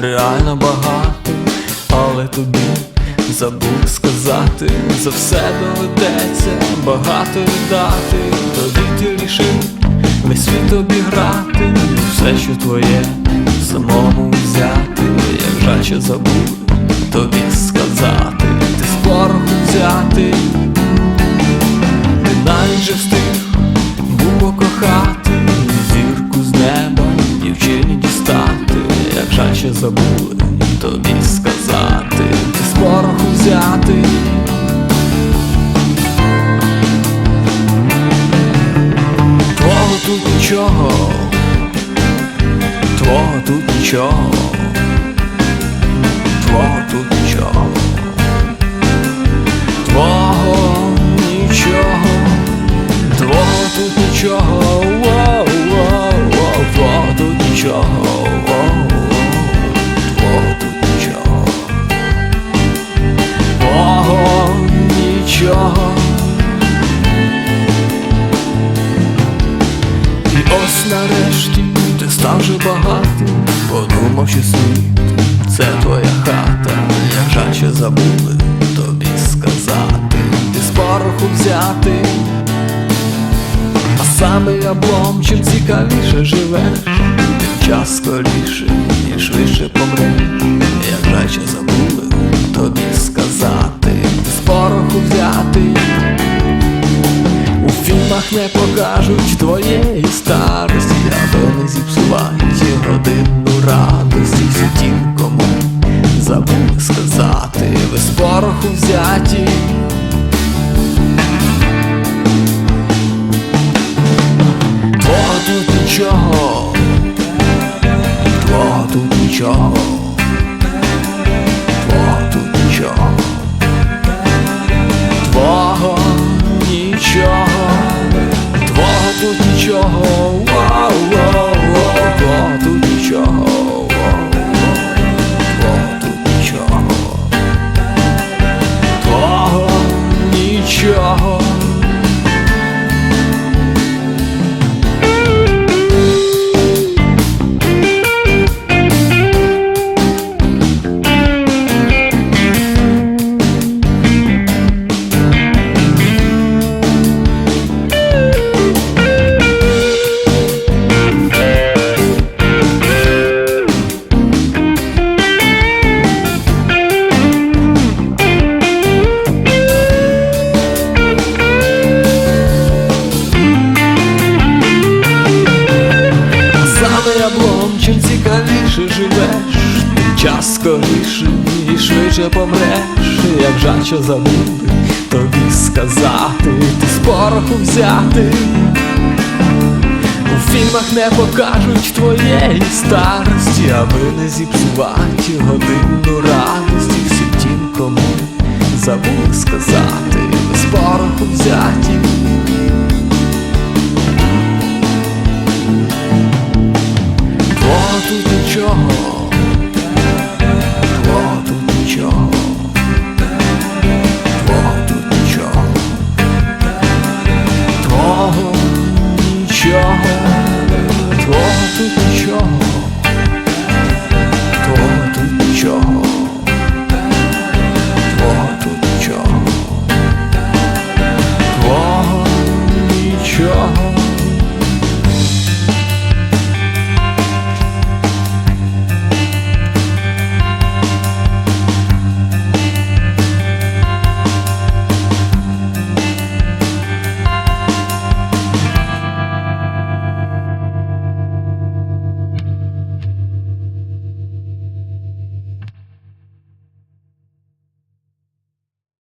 реально багатим, але тобі забув сказати, за все доведеться багато віддати, тоді ти рішив весь світ обіграти, все, що твоє, самому взяти, жаль, що забув тобі сказати, ти з взяти. Ти навіть же встиг жаль, забули тобі сказати, ти пороху взяти. Твого тут нічого, твого тут нічого, став багатим, подумав, що світ це твоя хата, жаль, забули тобі сказати, ти з пороху взяти, а саме облом, чим цікавіше живеш, тим час скоріше і швидше помреш, як жаль, забули тобі сказати, ти з пороху взяти. У фільмах не покажуть твоєї старості, аби не зіпсувати родинну радість І тім, кому забули сказати, ви з пороху взяті. Твого тут нічого, твого тут нічого, твого тут нічого. Твого нічого, твого тут нічого, час скоріше і швидше помреш, як жаль, що забули тобі сказати, ти з пороху взяти. У фільмах не покажуть твоєї старості, аби не зіпсувати годину радості всім тім, кому забули сказати, з пороху взяті. Бо.